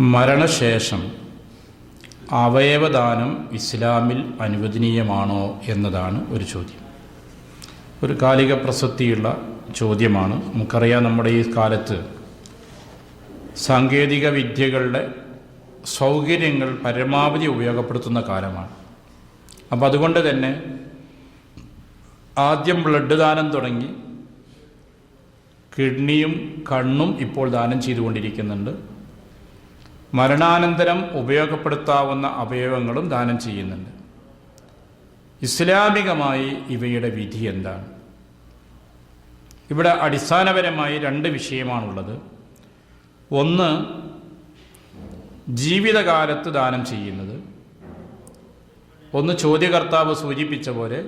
മരണശേഷം അവയവദാനം ഇസ്ലാമിൽ അനുവദനീയമാണോ എന്നതാണ് ഒരു ചോദ്യം. ഒരു കാലിക പ്രസക്തിയുള്ള ചോദ്യമാണ്. നമുക്കറിയാം നമ്മുടെ ഈ കാലത്ത് സാങ്കേതിക വിദ്യകളുടെ സൗകര്യങ്ങൾ പരമാവധി ഉപയോഗപ്പെടുത്തുന്ന കാലമാണ്. അപ്പം അതുകൊണ്ട് തന്നെ ആദ്യം ബ്ലഡ് ദാനം തുടങ്ങി കിഡ്നിയും കണ്ണും ഇപ്പോൾ ദാനം ചെയ്തുകൊണ്ടിരിക്കുന്നുണ്ട്. മരണാനന്തരം ഉപയോഗപ്പെടുത്താവുന്ന അവയവങ്ങളും ദാനം ചെയ്യുന്നുണ്ട്. ഇസ്ലാമികമായി ഇവയുടെ വിധി എന്താണ്? ഇവിടെ അടിസ്ഥാനപരമായി രണ്ട് വിഷയമാണുള്ളത്. ഒന്ന് ജീവിതകാലത്ത് ദാനം ചെയ്യുന്നത്. ഒന്ന് ചോദ്യകർത്താവ് സൂചിപ്പിച്ച പോലെ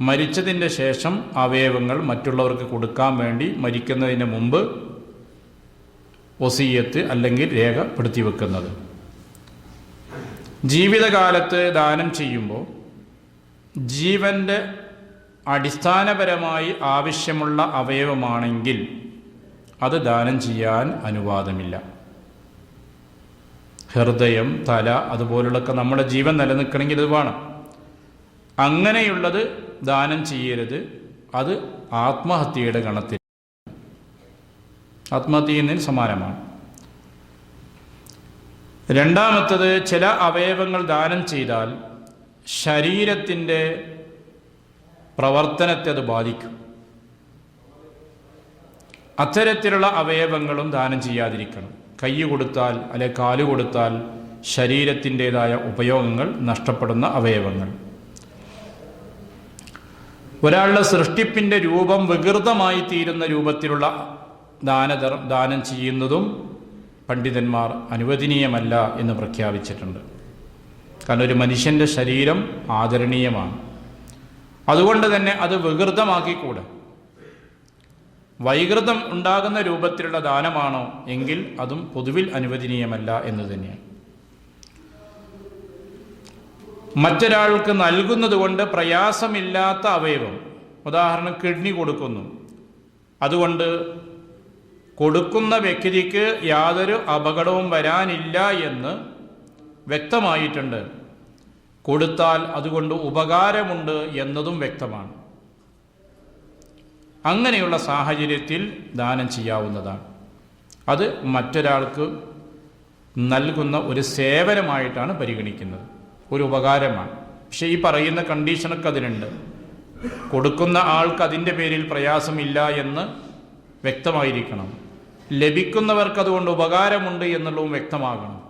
മരിച്ചതിന്റെ ശേഷം അവയവങ്ങൾ മറ്റുള്ളവർക്ക് കൊടുക്കാൻ വേണ്ടി മരിക്കുന്നതിന് മുമ്പ് ഒസീയത്ത് അല്ലെങ്കിൽ രേഖപ്പെടുത്തി വെക്കുന്നത് ജീവിതകാലത്ത് ദാനം ചെയ്യുമ്പോൾ ജീവന്റെ അടിസ്ഥാനപരമായി ആവശ്യമുള്ള അവയവമാണെങ്കിൽ അത് ദാനം ചെയ്യാൻ അനുവാദമില്ല. ഹൃദയം തല അതുപോലുള്ളൊക്കെ നമ്മുടെ ജീവൻ നിലനിൽക്കണമെങ്കിൽ ഇത് വേണം. അങ്ങനെയുള്ളത് ദാനം ചെയ്യരുത്. അത് ആത്മഹത്യയുടെ ഗണത്തിൽ. ആത്മഹത്യ ചെയ്യുന്നതിന് സമാനമാണ് രണ്ടാമത്തത് ചില അവയവങ്ങൾ ദാനം ചെയ്താൽ ശരീരത്തിന്റെ പ്രവർത്തനത്തെ അത് ബാധിക്കും. അത്തരത്തിലുള്ള അവയവങ്ങളും ദാനം ചെയ്യാതിരിക്കണം. കൈ കൊടുത്താൽ അല്ലെ കാൽ കൊടുത്താൽ ശരീരത്തിന്റെതായ ഉപയോഗങ്ങൾ നഷ്ടപ്പെടുന്ന അവയവങ്ങൾ. ഒരാളുടെ സൃഷ്ടിപ്പിന്റെ രൂപം വികൃതമായി തീരുന്ന രൂപത്തിലുള്ള ദാനധർ ദാനം ചെയ്യുന്നതും പണ്ഡിതന്മാർ അനുവദനീയമല്ല എന്ന് പ്രഖ്യാപിച്ചിട്ടുണ്ട്. കാരണം ഒരു മനുഷ്യന്റെ ശരീരം ആദരണീയമാണ്. അതുകൊണ്ട് തന്നെ അത് വികൃതമാക്കിക്കൂടെ. വൈകൃതം ഉണ്ടാകുന്ന രൂപത്തിലുള്ള ദാനമാണോ എങ്കിൽ അതും പൊതുവിൽ അനുവദനീയമല്ല എന്ന് തന്നെയാണ്. മറ്റൊരാൾക്ക് നൽകുന്നത് കൊണ്ട് പ്രയാസമില്ലാത്ത അവയവം ഉദാഹരണം കിഡ്നി കൊടുക്കുന്നു. അതുകൊണ്ട് കൊടുക്കുന്ന വ്യക്തിക്ക് യാതൊരു അപകടവും വരാനില്ല എന്ന് വ്യക്തമായിട്ടുണ്ട്. കൊടുത്താൽ അതുകൊണ്ട് ഉപകാരമുണ്ട് എന്നതും വ്യക്തമാണ്. അങ്ങനെയുള്ള സാഹചര്യത്തിൽ ദാനം ചെയ്യാവുന്നതാണ്. അത് മറ്റൊരാൾക്ക് നൽകുന്ന ഒരു സേവനമായിട്ടാണ് പരിഗണിക്കുന്നത്. ഒരു ഉപകാരമാണ്. പക്ഷേ ഈ പറയുന്ന കണ്ടീഷനൊക്കെ അതിനുണ്ട് കൊടുക്കുന്ന ആൾക്ക് അതിന്റെ പേരിൽ പ്രയാസമില്ല എന്ന് വ്യക്തമായിരിക്കണം. ലഭിക്കുന്നവർക്ക് അതുകൊണ്ട് ഉപകാരമുണ്ട് എന്നുള്ളതും വ്യക്തമാകണം.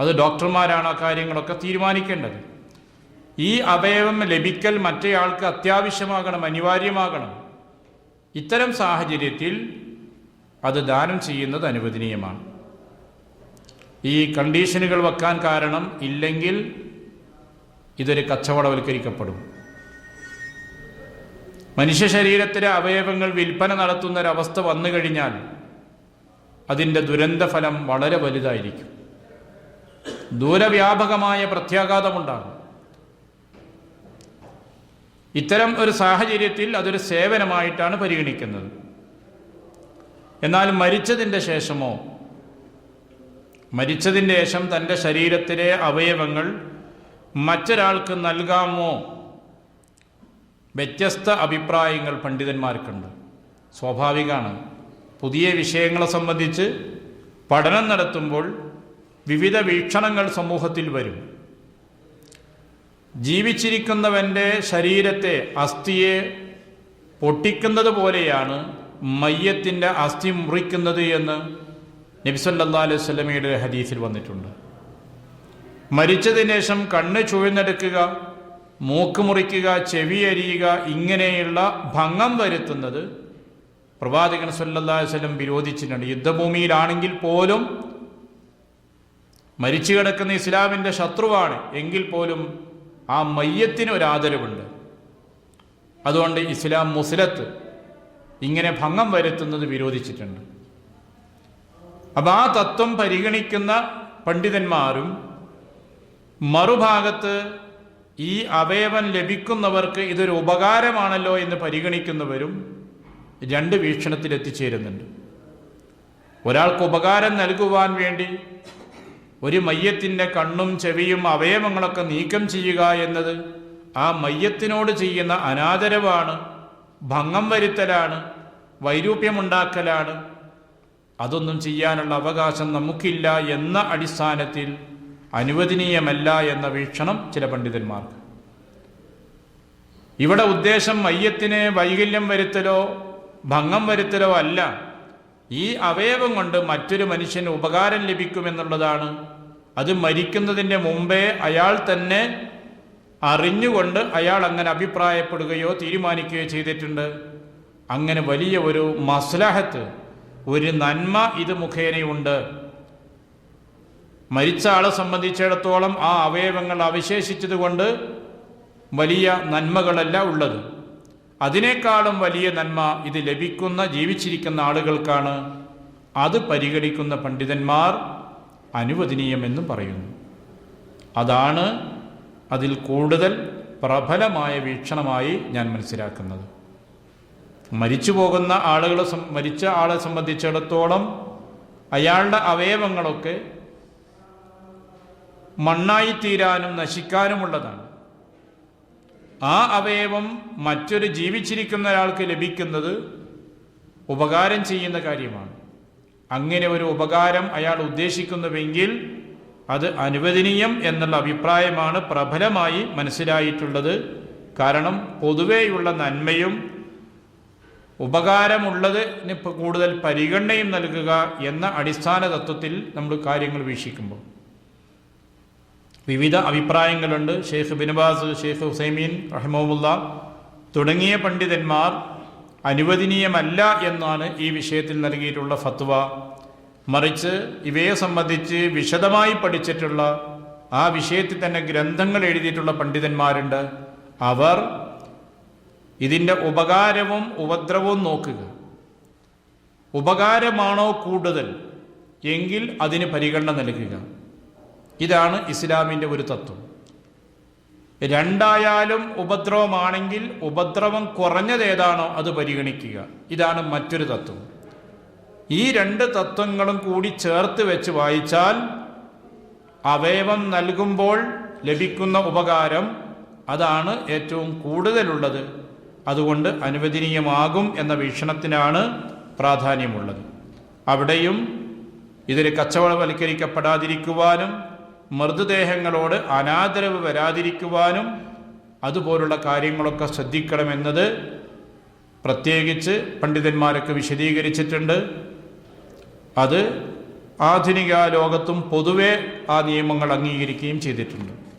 അത് ഡോക്ടർമാരാണ് ആ കാര്യങ്ങളൊക്കെ തീരുമാനിക്കേണ്ടത്. ഈ അവയവം ലഭിക്കൽ മറ്റേയാൾക്ക് അത്യാവശ്യമാകണം അനിവാര്യമാകണം. ഇത്തരം സാഹചര്യത്തിൽ അത് ദാനം ചെയ്യുന്നത് അനുവദനീയമാണ്. ഈ കണ്ടീഷനുകൾ വെക്കാൻ കാരണം ഇല്ലെങ്കിൽ ഇതൊരു കച്ചവടവൽക്കരിക്കപ്പെടും. മനുഷ്യ ശരീരത്തിലെ അവയവങ്ങൾ വിൽപ്പന നടത്തുന്നൊരവസ്ഥ വന്നു കഴിഞ്ഞാൽ അതിന്റെ ദുരന്തഫലം വളരെ വലുതായിരിക്കും. ദൂരവ്യാപകമായ പ്രത്യാഘാതമുണ്ടാകും. ഇത്തരം ഒരു സാഹചര്യത്തിൽ അതൊരു സേവനമായിട്ടാണ് പരിഗണിക്കുന്നത്. എന്നാൽ മരിച്ചതിന്റെ ശേഷമോ മരിച്ചതിന്റെ ശേഷം തന്റെ ശരീരത്തിലെ അവയവങ്ങൾ മറ്റൊരാൾക്ക് നൽകാമോ വ്യത്യസ്ത അഭിപ്രായങ്ങൾ പണ്ഡിതന്മാർക്കുണ്ട്. സ്വാഭാവികമാണ് പുതിയ വിഷയങ്ങളെ സംബന്ധിച്ച് പഠനം നടത്തുമ്പോൾ വിവിധ വീക്ഷണങ്ങൾ സമൂഹത്തിൽ വരും. ജീവിച്ചിരിക്കുന്നവന്റെ ശരീരത്തെ അസ്ഥിയെ പൊട്ടിക്കുന്നത് പോലെയാണ് മയ്യത്തിന്റെ അസ്ഥി മുറിക്കുന്നത് എന്ന് നബിസല്ലാ അലൈഹി സ്വലമയുടെ ഹദീസിൽ വന്നിട്ടുണ്ട്. മരിച്ചതിന് ശേഷം കണ്ണ് ചുവന്നെടുക്കുക മൂക്ക് മുറിക്കുക ചെവി അരിയുക ഇങ്ങനെയുള്ള ഭംഗം വരുത്തുന്നത് പ്രവാചകൻ സല്ലാ വല്ലം വിരോധിച്ചിട്ടുണ്ട്. യുദ്ധഭൂമിയിലാണെങ്കിൽ പോലും മരിച്ചു കിടക്കുന്ന ഇസ്ലാമിന്റെ ശത്രുവാണ്. എങ്കിൽ പോലും ആ മയ്യത്തിന് ഒരു ആദരവുണ്ട് അതുകൊണ്ട് ഇസ്ലാം മുസ്ലത്ത് ഇങ്ങനെ ഭംഗം വരുത്തുന്നത് വിരോധിച്ചിട്ടുണ്ട്. അപ്പം ആ തത്വം പരിഗണിക്കുന്ന പണ്ഡിതന്മാരും മറുഭാഗത്ത് ഈ അവയവം ലഭിക്കുന്നവർക്ക് ഇതൊരു ഉപകാരമാണല്ലോ എന്ന് പരിഗണിക്കുന്നവരും രണ്ട് വീക്ഷണത്തിൽ എത്തിച്ചേരുന്നുണ്ട്. ഒരാൾക്ക് ഉപകാരം നൽകുവാൻ വേണ്ടി ഒരു മയ്യത്തിന്റെ കണ്ണും ചെവിയും അവയവങ്ങളൊക്കെ നീക്കം ചെയ്യുക എന്നത് ആ മയ്യത്തിനോട് ചെയ്യുന്ന അനാദരവാണ് ഭംഗം വരുത്തലാണ് വൈരൂപ്യമുണ്ടാക്കലാണ്. അതൊന്നും ചെയ്യാനുള്ള അവകാശം നമുക്കില്ല എന്ന അടിസ്ഥാനത്തിൽ അനുവദനീയമല്ല എന്ന വീക്ഷണം ചില പണ്ഡിതന്മാർക്ക്. ഇവിടെ ഉദ്ദേശം മയ്യത്തിന് വൈകല്യം വരുത്തലോ ഭംഗം വരുത്തലോ അല്ല. ഈ അവയവം കൊണ്ട് മറ്റൊരു മനുഷ്യന് ഉപകാരം ലഭിക്കുമെന്നുള്ളതാണ്. അത് മരിക്കുന്നതിന്റെ മുമ്പേ അയാൾ തന്നെ അറിഞ്ഞുകൊണ്ട് അയാൾ അങ്ങനെ അഭിപ്രായപ്പെടുകയോ തീരുമാനിക്കുകയോ ചെയ്തിട്ടുണ്ട്. അങ്ങനെ വലിയ ഒരു മസ്ലഹത്ത് ഒരു നന്മ ഇത് മുഖേനയുണ്ട്. മരിച്ച ആളെ സംബന്ധിച്ചിടത്തോളം ആ അവയവങ്ങൾ അവശേഷിച്ചതുകൊണ്ട് വലിയ നന്മകളല്ല ഉള്ളത്. അതിനേക്കാളും വലിയ നന്മ ഇത് ലഭിക്കുന്ന ജീവിച്ചിരിക്കുന്ന ആളുകൾക്കാണ്. അത് പരിഗണിക്കുന്ന പണ്ഡിതന്മാർ അനുവദനീയമെന്നും പറയുന്നു. അതാണ് അതിൽ കൂടുതൽ പ്രബലമായ വീക്ഷണമായി ഞാൻ മനസ്സിലാക്കുന്നത്. മരിച്ചു പോകുന്ന ആളുകളെ മരിച്ച ആളെ സംബന്ധിച്ചിടത്തോളം അയാളുടെ അവയവങ്ങളൊക്കെ മണ്ണായി തീരാനും നശിക്കാനുമുള്ളതാണ്. ആ അവയവം മറ്റൊരു ജീവിച്ചിരിക്കുന്ന ഒരാൾക്ക് ലഭിക്കുന്നത് ഉപകാരം ചെയ്യുന്ന കാര്യമാണ്. അങ്ങനെ ഒരു ഉപകാരം അയാൾ ഉദ്ദേശിക്കുന്നുവെങ്കിൽ അത് അനുവദനീയം എന്നുള്ള അഭിപ്രായമാണ് പ്രബലമായി മനസ്സിലായിട്ടുള്ളത്. കാരണം പൊതുവെയുള്ള നന്മയും ഉപകാരമുള്ളതിന് കൂടുതൽ പരിഗണനയും നൽകുക എന്ന അടിസ്ഥാന തത്വത്തിൽ നമ്മൾ കാര്യങ്ങൾ വീക്ഷിക്കുമ്പോൾ. വിവിധ അഭിപ്രായങ്ങളുണ്ട്. ഷെയ്ഖ് ബിനുബാസ് ഷെയ്ഖ് ഹുസൈമീൻ റഹ്മുല്ല തുടങ്ങിയ പണ്ഡിതന്മാർ അനുവദനീയമല്ല എന്നാണ് ഈ വിഷയത്തിൽ നൽകിയിട്ടുള്ള ഫത്വ. മറിച്ച് ഇവയെ സംബന്ധിച്ച് വിശദമായി പഠിച്ചിട്ടുള്ള ആ വിഷയത്തിൽ തന്നെ ഗ്രന്ഥങ്ങൾ എഴുതിയിട്ടുള്ള പണ്ഡിതന്മാരുണ്ട്. അവർ ഇതിന്റെ ഉപകാരവും ഉപദ്രവവും നോക്കുക. ഉപകാരമാണോ കൂടുതൽ? എങ്കിൽ അതിന് പരിഗണന നൽകുക. ഇതാണ് ഇസ്ലാമിന്റെ ഒരു തത്വം. രണ്ടായാലും ഉപദ്രവമാണെങ്കിൽ ഉപദ്രവം കുറഞ്ഞത് ഏതാണോ അത് പരിഗണിക്കുക. ഇതാണ് മറ്റൊരു തത്വം. ഈ രണ്ട് തത്വങ്ങളും കൂടി ചേർത്ത് വെച്ച് വായിച്ചാൽ അവയവം നൽകുമ്പോൾ ലഭിക്കുന്ന ഉപകാരം അതാണ് ഏറ്റവും കൂടുതലുള്ളത്. അതുകൊണ്ട് അനുവദനീയമാകും എന്ന വീക്ഷണത്തിനാണ് പ്രാധാന്യമുള്ളത്. അവിടെയും ഇതിൽ കച്ചവടവൽക്കരിക്കപ്പെടാതിരിക്കുവാനും മൃതദേഹങ്ങളോട് അനാദരവ് വരാതിരിക്കുവാനും അതുപോലുള്ള കാര്യങ്ങളൊക്കെ ശ്രദ്ധിക്കണമെന്നത് പ്രത്യേകിച്ച് പണ്ഡിതന്മാരൊക്കെ വിശദീകരിച്ചിട്ടുണ്ട്. അത് ആധുനിക ലോകത്തും പൊതുവെ ആ നിയമങ്ങൾ അംഗീകരിക്കുകയും ചെയ്തിട്ടുണ്ട്.